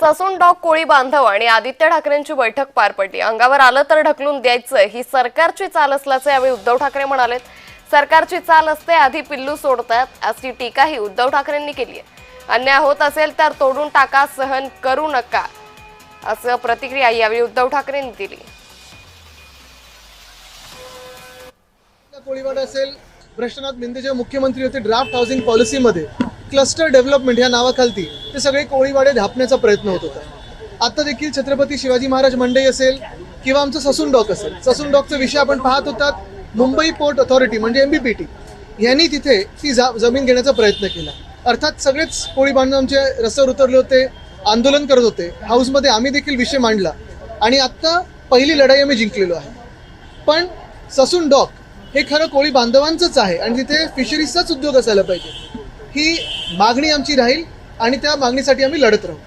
Sassoon dog कोळी बांधव आणि आदित्य ठाकरेंची बैठक पार पडली. अंगावर आलं तर ढकलून द्यायचं ही सरकारची चाल असल्याचं यावेळी उद्धव ठाकरे म्हणालेत. सरकारची चाल असते आधी पिल्लू सोडतात अशी टीकाही उद्धव ठाकरेंनी केली आहे. अन्याय होत असेल तर तोडून टाका सहन करू नका असं प्रतिक्रिया यावेळी उद्धव ठाकरेंनी दिली. कोळीवाड असेल भ्रष्टनाथ मिंदे जेव्हा मुख्यमंत्री होते ड्राफ्ट हाऊसिंग पॉलिसीमध्ये क्लस्टर डेव्हलपमेंट या नावाखालती ते सगळे कोळीवाडे धापण्याचा प्रयत्न होत होता. आता देखील छत्रपती शिवाजी महाराज मंडई असेल किंवा आमचं ससून डॉक असेल ससून डॉकचा विषय आपण पाहत होतात. मुंबई पोर्ट अथॉरिटी म्हणजे एमबीपीटी यांनी तिथे ती जा जमीन घेण्याचा प्रयत्न केला. अर्थात सगळेच कोळी बांधव आमचे रस्त्यावर उतरले होते आंदोलन करत होते. हाऊसमध्ये आम्ही देखील विषय मांडला. आणि आत्ता पहिली लढाई आम्ही जिंकलेलो आहे. पण ससून डॉक हे खरं कोळी बांधवांचंच आहे आणि तिथे फिशरीजचाच उद्योग असायला पाहिजे. ही मागणी आमची राहील आणि त्या मागणीसाठी आम्ही लढत राहू.